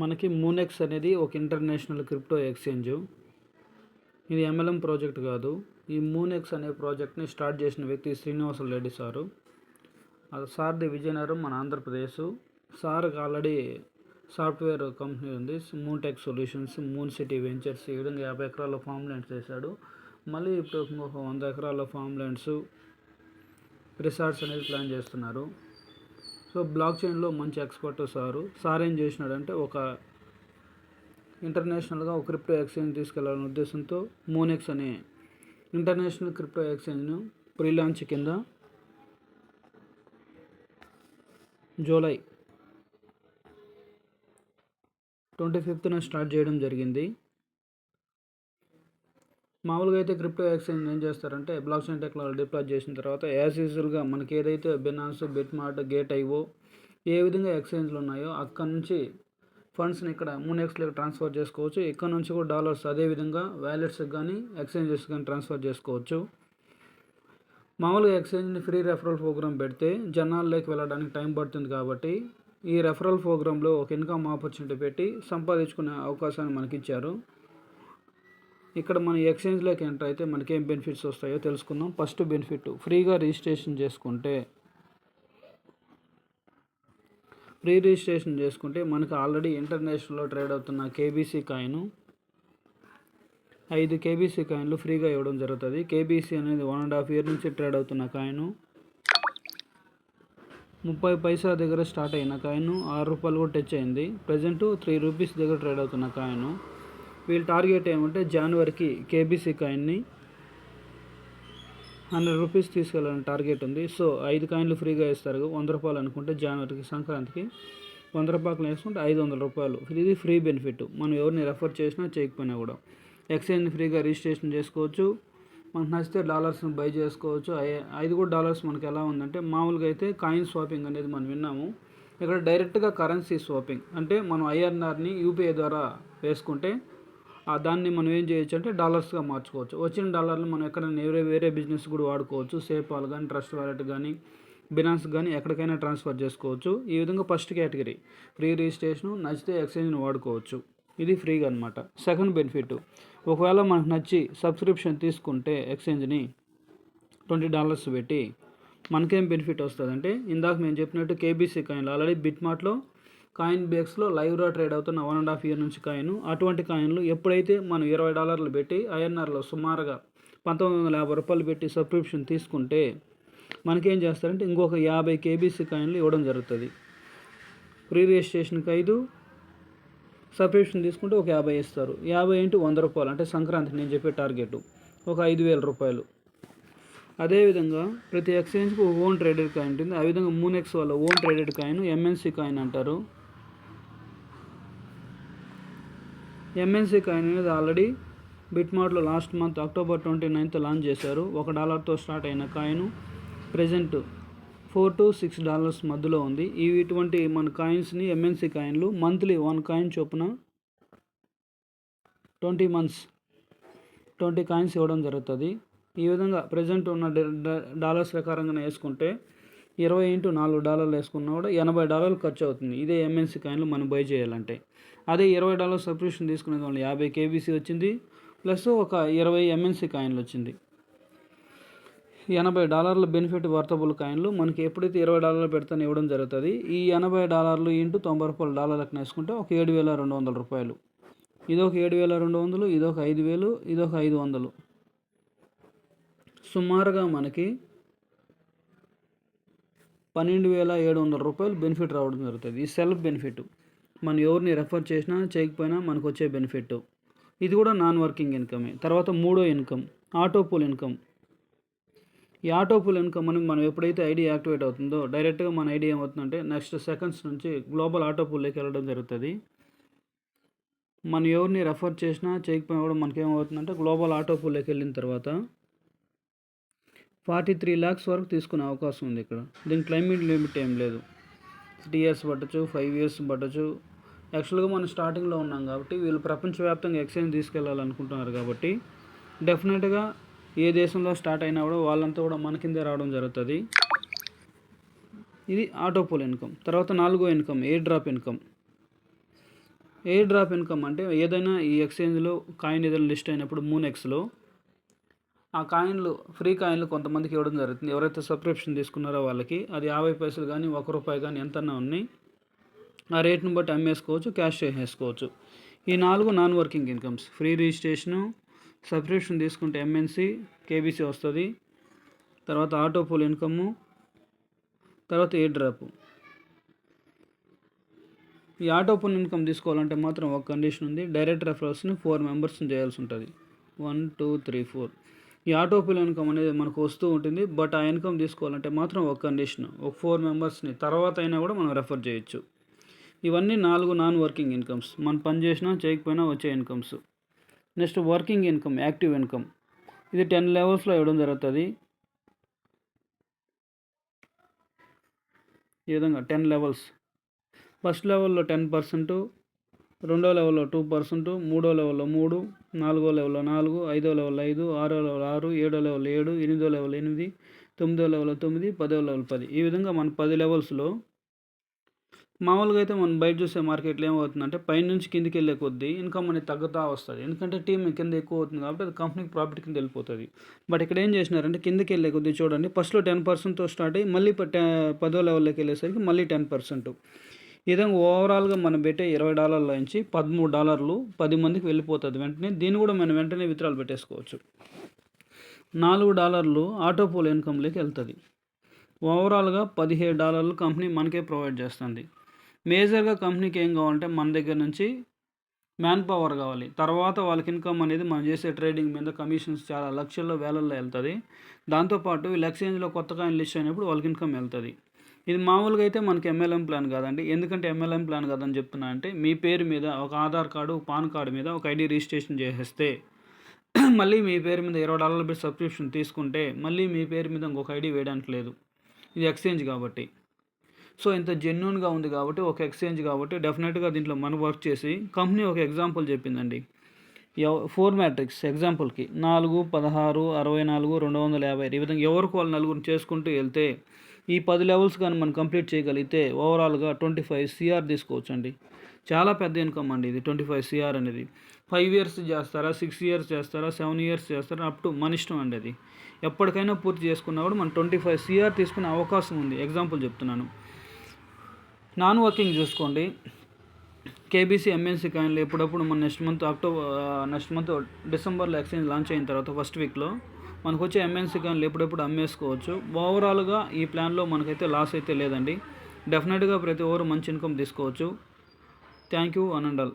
మనకి మూనెక్స్ అనేది ఒక ఇంటర్నేషనల్ క్రిప్టో ఎక్స్చేంజ్ ఇది ఎంఎల్ఎం ప్రాజెక్ట్ కాదు. ఈ మూనెక్స్ అనే ప్రాజెక్ట్ని స్టార్ట్ చేసిన వ్యక్తి శ్రీనివాసులు రెడ్డి సారు. అది సార్ది విజయనగరం మన ఆంధ్రప్రదేశ్. సార్కి ఆల్రెడీ సాఫ్ట్వేర్ కంపెనీ ఉంది. Moon tech solutions moon city ventures ఈ విధంగా యాభై ఎకరాల ఫామ్ ల్యాండ్స్ వేశాడు మళ్ళీ ఇప్పుడు ఒక వంద ఎకరాల ఫామ్ ల్యాండ్స్ రిసార్ట్స్ అనేది ప్లాన్ చేస్తున్నారు. సో బ్లాక్ చైన్లో మంచి ఎక్స్పర్ట్ సారు. సార్ ఏం చేసినాడంటే ఒక ఇంటర్నేషనల్గా ఒక క్రిప్టో ఎక్స్చేంజ్ తీసుకెళ్ళాలనే ఉద్దేశంతో మోనెక్స్ అనే ఇంటర్నేషనల్ క్రిప్టో ఎక్స్చేంజ్ను ప్రీ లాంచ్ కింద జూలై ట్వంటీ ఫిఫ్త్న స్టార్ట్ చేయడం జరిగింది. మామూలుగా అయితే క్రిప్టో ఎక్స్చేంజ్ ఏం చేస్తారంటే బ్లాక్ చైన్ టెక్నాలజీ డిప్లాయ్ చేసిన తర్వాత యాజ్ యూజువల్గా మనకి ఏదైతే బినాన్స్ బిట్మార్ట్ గేట్ ఐవో ఏ విధంగా ఎక్స్చేంజ్లు ఉన్నాయో అక్కడ నుంచి ఫండ్స్ని ఇక్కడ మూనెక్స్లోకి ట్రాన్స్ఫర్ చేసుకోవచ్చు. ఇక్కడ నుంచి కూడా డాలర్స్ అదే విధంగా వ్యాలెట్స్కి కానీ ఎక్స్చేంజెస్ కానీ ట్రాన్స్ఫర్ చేసుకోవచ్చు. మామూలుగా ఎక్స్చేంజ్ని ఫ్రీ రెఫరల్ ప్రోగ్రామ్ పెడితే జనాల్లోకి వెళ్ళడానికి టైం పడుతుంది కాబట్టి ఈ రెఫరల్ ప్రోగ్రాంలో ఒక ఇన్కమ్ ఆపర్చునిటీ పెట్టి సంపాదించుకునే అవకాశాన్ని మనకి ఇచ్చారు ఇక్కడ మన ఎక్స్చేంజ్లోకి ఎంటర్ అయితే మనకి ఏం బెనిఫిట్స్ వస్తాయో తెలుసుకుందాం. ఫస్ట్ బెనిఫిట్ ఫ్రీగా రిజిస్ట్రేషన్ చేసుకుంటే ప్రీ రిజిస్ట్రేషన్ చేసుకుంటే మనకు ఆల్రెడీ ఇంటర్నేషనల్లో ట్రేడ్ అవుతున్న కేబీసీ కాయిన్ ఐదు కేబీసీ కాయిన్లు ఫ్రీగా ఇవ్వడం జరుగుతుంది. కేబీసీ అనేది వన్ అండ్ హాఫ్ ఇయర్ నుంచి ట్రేడ్ అవుతున్న కాయిన్ ముప్పై పైసా దగ్గర స్టార్ట్ అయిన కాయిన్ ఆరు రూపాయలు కూడా టచ్ అయింది. ప్రజెంట్ త్రీ రూపీస్ దగ్గర ట్రేడ్ అవుతున్న కాయిన్ వీళ్ళ టార్గెట్ ఏమంటే జనవరికి కేబీసీ కాయిన్ని హండ్రెడ్ రూపీస్ తీసుకెళ్ళాలని టార్గెట్ ఉంది. సో ఐదు కాయిన్లు ఫ్రీగా ఇస్తారు. వంద రూపాయలు అనుకుంటే జనవరికి సంక్రాంతికి వంద రూపాయలు వేసుకుంటే ఐదు వందల రూపాయలు. ఇది ఫ్రీ బెనిఫిట్. మనం ఎవరిని రెఫర్ చేసినా చేయకపోయినా కూడా. ఎక్స్చేంజ్ ఫ్రీగా రిజిస్ట్రేషన్ చేసుకోవచ్చు. మనకు నచ్చితే డాలర్స్ని బై చేసుకోవచ్చు. ఐ- ఐదు కూడా డాలర్స్ మనకి ఎలా ఉందంటే మామూలుగా అయితే కాయిన్ స్వాపింగ్ అనేది మనం విన్నాము. ఇక్కడ డైరెక్ట్గా కరెన్సీ స్వాపింగ్. అంటే మనం ఐఎన్ఆర్ని యూపీఐ ద్వారా వేసుకుంటే దాన్ని మనం ఏం చేయొచ్చు అంటే డాలర్స్గా మార్చుకోవచ్చు. వచ్చిన డాలర్లు మనం ఎక్కడైనా వేరే వేరే బిజినెస్ కూడా వాడుకోవచ్చు. సేపాల్ కానీ ట్రస్ట్ వాలెట్ కానీ బినాన్స్ కానీ ఎక్కడికైనా ట్రాన్స్ఫర్ చేసుకోవచ్చు. ఈ విధంగా ఫస్ట్ కేటగిరీ ఫ్రీ రిజిస్ట్రేషన్ నచ్చితే ఎక్స్చేంజ్ని వాడుకోవచ్చు. ఇది ఫ్రీగా అనమాట సెకండ్ బెనిఫిట్ ఒకవేళ మనకు నచ్చి సబ్స్క్రిప్షన్ తీసుకుంటే ఎక్స్చేంజ్ని ట్వంటీ డాలర్స్ పెట్టి మనకేం బెనిఫిట్ వస్తుందంటే ఇందాక మేము చెప్పినట్టు కేబీసీ కాయిన్లు ఆల్రెడీ బిట్మార్ట్లో కాయిన్ బేక్స్లో లైవ్గా ట్రేడ్ అవుతున్న వన్ అండ్ హాఫ్ ఇయర్ నుంచి కాయిన్. అటువంటి కాయిన్లు ఎప్పుడైతే మనం ఇరవై డాలర్లు పెట్టి ఐఎన్ఆర్లో సుమారుగా పంతొమ్మిది వందల యాభై రూపాయలు పెట్టి సబ్స్క్రిప్షన్ తీసుకుంటే మనకేం చేస్తారంటే ఇంకొక యాభై కేబీసీ కాయిన్లు ఇవ్వడం జరుగుతుంది. ప్రీ రిజిస్ట్రేషన్కి ఐదు సబ్స్క్రిప్షన్ తీసుకుంటే ఒక యాభై ఇస్తారు. యాభై ఏంటి వంద రూపాయలు అంటే సంక్రాంతి నేను చెప్పే టార్గెట్ ఒక ఐదు వేల రూపాయలు. అదేవిధంగా ప్రతి ఎక్స్చేంజ్కి ఓన్ ట్రేడెడ్ కాయిన్ ఉంటుంది. ఆ విధంగా మూనెక్స్ వాళ్ళ own traded coin MNC coin అంటారు. ఎంఎన్సీ కాయిన్ అనేది already బిట్మార్ట్లో last month October twenty ninth launch చేశారు. ఒక డాలర్తో స్టార్ట్ అయిన coin present four to six dollars మధ్యలో ఉంది. ఇవి ఇటువంటి మన కాయిన్స్ని ఎంఎన్సీ కాయిన్లు మంత్లీ వన్ కాయిన్ చొప్పున ట్వంటీ మంత్స్ ట్వంటీ కాయిన్స్ ఇవ్వడం జరుగుతుంది. ఈ విధంగా ప్రజెంట్ ఉన్న డ- డాలర్స్ ప్రకారంగా వేసుకుంటే ఇరవై ఇంటూ నాలుగు డాలర్లు వేసుకున్నా కూడా ఎనభై డాలర్లు ఖర్చు అవుతుంది ఇదే ఎంఎన్సీ కాయిన్లు మనం బై చేయాలంటే. అదే ఇరవై డాలర్ సబ్స్క్రిప్షన్ తీసుకునే వాళ్ళు యాభై కేబీసీ వచ్చింది ప్లస్ ఒక ఇరవై ఎంఎన్సీ కాయిన్లు వచ్చింది. ఎనభై డాలర్ల బెనిఫిట్ వర్తబుల్ కాయిన్లు మనకి ఎప్పుడైతే ఇరవై డాలర్లు పెడతాను ఇవ్వడం జరుగుతుంది. ఈ ఎనభై డాలర్లు ఇంటూ తొంభై రూపాయలు డాలర్లకు వేసుకుంటే ఒక ఏడు వేల రెండు వందల రూపాయలు. ఇదొక ఏడు వేల రెండు వందలు ఇదొక ఐదు వేలు ఇదొక ఐదు వందలు. సుమారుగా మనకి పన్నెండు వేల ఏడు వందల రూపాయలు బెనిఫిట్ రావడం జరుగుతుంది. ఈ సెల్ఫ్ బెనిఫిట్. మనం ఎవరిని రెఫర్ చేసినా చేయకపోయినా మనకు వచ్చే బెనిఫిట్ ఇది కూడా నాన్ వర్కింగ్ ఇన్కమే తర్వాత మూడో ఇన్కమ్ ఆటో పూల్ ఇన్కమ్ ఈ ఆటో పూల్ ఇన్కమ్ అని మనం ఎప్పుడైతే ఐడి యాక్టివేట్ అవుతుందో డైరెక్ట్గా మన ఐడి ఏమవుతుందంటే నెక్స్ట్ సెకండ్స్ నుంచి గ్లోబల్ ఆటో పూల్లోకి వెళ్ళడం జరుగుతుంది. మనం ఎవరిని రెఫర్ చేసినా చేయకపోయినా కూడా మనకేమవుతుందంటే గ్లోబల్ ఆటో పూల్లోకి వెళ్ళిన తర్వాత ఫార్టీ త్రీ ల్యాక్స్ వరకు తీసుకునే అవకాశం ఉంది ఇక్కడ. దీని క్లైమేట్ లిమిట్ ఏం లేదు. త్రీ ఇయర్స్ పట్టచ్చు ఫైవ్ ఇయర్స్ పట్టచ్చు యాక్చువల్గా మనం స్టార్టింగ్లో ఉన్నాం కాబట్టి వీళ్ళు ప్రపంచవ్యాప్తంగా ఎక్స్చేంజ్ తీసుకెళ్ళాలనుకుంటున్నారు కాబట్టి డెఫినెట్గా ఏ దేశంలో స్టార్ట్ అయినా కూడా వాళ్ళంతా కూడా మన కిందే రావడం జరుగుతుంది. ఇది ఆటోపోల్ ఇన్కమ్. తర్వాత నాలుగో income air drop income. Air drop income అంటే ఏదైనా ఈ ఎక్స్చేంజ్లో కాయిన్ ఏదైనా లిస్ట్ అయినప్పుడు మూన్ ఎక్స్లో ఆ కాయిన్లు ఫ్రీ కాయిన్లు కొంతమందికి ఇవ్వడం జరుగుతుంది. ఎవరైతే సబ్స్క్రిప్షన్ తీసుకున్నారో వాళ్ళకి అది యాభై పైసలు కానీ ఒక రూపాయి కానీ ఎంతన్నా ఉన్నాయి. ఆ రేట్ని బట్టి అమ్మేసుకోవచ్చు క్యాష్ చేసేసుకోవచ్చు. ఈ నాలుగు non working incomes. Free registration subscription తీసుకుంటే ఎంఎన్సి కేబీసీ వస్తుంది. తర్వాత ఆటో పూల్ ఇన్కమ్ము తర్వాత ఏ డ్రాప్. ఈ ఆటో పూల్ ఇన్కమ్ తీసుకోవాలంటే మాత్రం ఒక కండిషన్ ఉంది. డైరెక్ట్ రెఫరల్స్ని ఫోర్ మెంబర్స్ని చేయాల్సి ఉంటుంది. One two three four. ఈ ఆటో పూల్ ఇన్కమ్ అనేది మనకు వస్తూ ఉంటుంది. బట్ ఆ ఇన్కమ్ తీసుకోవాలంటే మాత్రం ఒక కండిషన్. ఒక ఫోర్ మెంబర్స్ని తర్వాత అయినా కూడా మనం రెఫర్ చేయొచ్చు. ఇవన్నీ నాలుగు నాన్ వర్కింగ్ ఇన్కమ్స్. మనం పని చేసినా చేయకపోయినా వచ్చే incomes. Next working income active income. ఇది టెన్ లెవెల్స్లో ఇవ్వడం జరుగుతుంది. ఈ విధంగా టెన్ లెవెల్స్. ఫస్ట్ లెవెల్లో టెన్ పర్సెంట్ రెండో లెవెల్లో టూ పర్సెంట్ మూడో లెవెల్లో మూడు నాలుగో లెవెల్లో నాలుగు ఐదో లెవెల్ ఐదు ఆరో లెవెల్ ఆరు ఏడో లెవెల్ ఏడు ఎనిమిదో లెవెల్ ఎనిమిది తొమ్మిదో లెవెల్ తొమ్మిది పదో లెవెల్ పది. ఈ విధంగా మన పది లెవెల్స్లో మామూలుగా అయితే మనం బయట చూసే మార్కెట్లో ఏమవుతుందంటే పైనుంచి కిందికి వెళ్ళే కొద్దీ ఇన్కమ్ అనేది తగ్గుతూ వస్తుంది. ఎందుకంటే టీం కింద ఎక్కువ అవుతుంది కాబట్టి అది కంపెనీకి ప్రాఫిట్ కింద వెళ్ళిపోతుంది. బట్ ఇక్కడ ఏం చేసినారంటే కిందకి వెళ్ళే కొద్దీ చూడండి ఫస్ట్లో టెన్ పర్సెంట్తో స్టార్ట్ అయ్యి మళ్ళీ టె- పదో లెవెల్లోకి వెళ్ళేసరికి మళ్ళీ టెన్ పర్సెంట్ ఈ విధంగా ఓవరాల్గా మనం పెట్టే ఇరవై డాలర్ల నుంచి పదమూడు డాలర్లు పది మందికి వెళ్ళిపోతుంది వెంటనే. దీన్ని కూడా మనం వెంటనే విత్రాలు పెట్టేసుకోవచ్చు. నాలుగు డాలర్లు ఆటో పోల్ ఇన్కమ్లోకి వెళ్తుంది. ఓవరాల్గా పదిహేడు డాలర్లు కంపెనీ మనకే ప్రొవైడ్ చేస్తుంది. మేజర్గా కంపెనీకి ఏం కావాలంటే మన దగ్గర నుంచి మ్యాన్ పవర్ కావాలి. తర్వాత వాళ్ళకి ఇన్కమ్ అనేది మనం చేసే ట్రేడింగ్ మీద కమిషన్స్ చాలా లక్షల్లో వేలల్లో వెళ్తుంది. దాంతోపాటు వీళ్ళు ఎక్స్చేంజ్లో కొత్త కాయిన్ లిస్ట్ అయినప్పుడు వాళ్ళకి ఇన్కమ్ వెళ్తుంది. ఇది మామూలుగా అయితే మనకి ఎంఎల్ఎం ప్లాన్ కాదండి. ఎందుకంటే ఎంఎల్ఎం ప్లాన్ కాదని చెప్తున్నా అంటే మీ పేరు మీద ఒక ఆధార్ కార్డు పాన్ కార్డు మీద ఒక ఐడి రిజిస్ట్రేషన్ చేసేస్తే మళ్ళీ మీ పేరు మీద ఇరవై డాలర్ల బిల్ సబ్స్క్రిప్షన్ తీసుకుంటే మళ్ళీ మీ పేరు మీద ఇంకొక ఐడి వేయడానికి లేదు. ఇది ఎక్స్చేంజ్ కాబట్టి. సో ఇంత జెన్యున్గా ఉంది కాబట్టి ఒక ఎక్స్చేంజ్ కాబట్టి డెఫినెట్గా దీంట్లో మనం వర్క్ చేసి కంపెనీ ఒక ఎగ్జాంపుల్ చెప్పిందండి. ఫోర్ మ్యాట్రిక్స్ ఎగ్జాంపుల్కి నాలుగు పదహారు అరవై నాలుగు రెండు వందల యాభై ఈ విధంగా ఎవరికి వాళ్ళు నలుగురు చేసుకుంటూ వెళ్తే ఈ పది లెవెల్స్ కానీ మనం కంప్లీట్ చేయగలిగితే ఓవరాల్గా ట్వంటీ ఫైవ్ సిఆర్ తీసుకోవచ్చండి. చాలా పెద్ద ఇన్కమ్ అండి ఇది ట్వంటీ ఫైవ్ సిఆర్ అనేది. ఫైవ్ ఇయర్స్ చేస్తారా సిక్స్ ఇయర్స్ చేస్తారా సెవెన్ ఇయర్స్ చేస్తారా అప్ టు మన ఇష్టం అండి అది. ఎప్పటికైనా పూర్తి చేసుకున్నా కూడా మనం ట్వంటీ ఫైవ్ సిఆర్ తీసుకునే అవకాశం ఉంది. ఎగ్జాంపుల్ చెప్తున్నాను. నాన్ వర్కింగ్ చూసుకోండి. కేబీసీ ఎంఎన్సీ కాయిన్లు ఎప్పుడప్పుడు మన next month October next month డిసెంబర్లో ఎక్స్చేంజ్ లాంచ్ అయిన తర్వాత ఫస్ట్ వీక్లో మనకు వచ్చే ఎంఎన్సీ కాయిన్లు ఎప్పుడెప్పుడు అమ్మేసుకోవచ్చు. ఓవరాల్గా ఈ ప్లాన్లో మనకైతే లాస్ అయితే లేదండి. డెఫినెట్గా ప్రతి ఓవర్ మంచి ఇన్కమ్ తీసుకోవచ్చు. Thank you అనండల్